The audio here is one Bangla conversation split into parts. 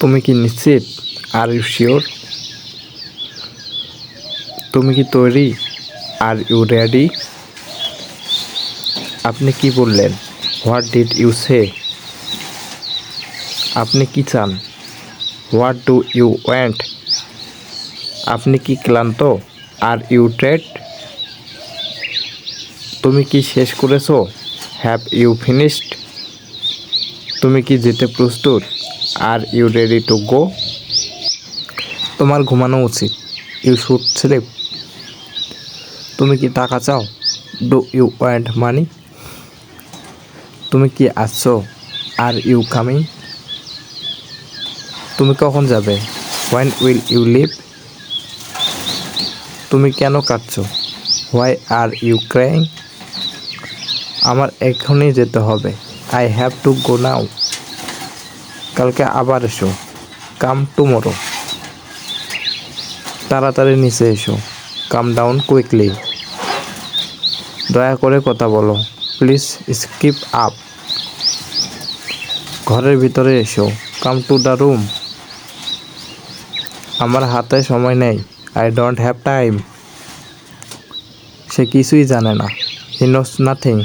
তুমি কি নিশ্চিত? আর ইউ শিওর তুমি কি তৈরি? আর ইউ রেডি আপনি কি বললেন? হোয়াট ডিড ইউ সে আপনি কি চান? হোয়াট ডু ইউ ওয়েন্ট আপনি কি ক্লান্ত? আর ইউ ট্রেড তুমি কি শেষ করেছ? হ্যাভ ইউ ফিনিশড তুমি কি যেতে প্রস্তুত? Are you ready to go তোমার ঘুমানো উচিত ইউ শুড স্লিপ তুমি কি টাকা চাও? ডু ইউ ওয়ান্ট মানি তুমি কি আসছো আর ইউ কামিং তুমি কখন যাবে? হোয়েন উইল ইউ লিভ তুমি কেন কাঁদছো? হোয়াই আর ইউ ক্রাইং আমার এখনই যেতে হবে। I have to go now কালকে আবার এসো। কাম টুমোরো তাড়াতাড়ি নিচে এসো। কাম ডাউন কুইকলি দয়া করে কথা বলো। প্লিজ স্কিপ আপ ঘরের ভিতরে এসো। কাম টু দ্য রুম আমার হাতে সময় নেই। আই ডোন্ট হ্যাভ টাইম সে কিছুই জানে না। হি নোস নাথিং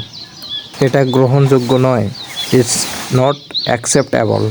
এটা গ্রহণযোগ্য নয়। It's not acceptable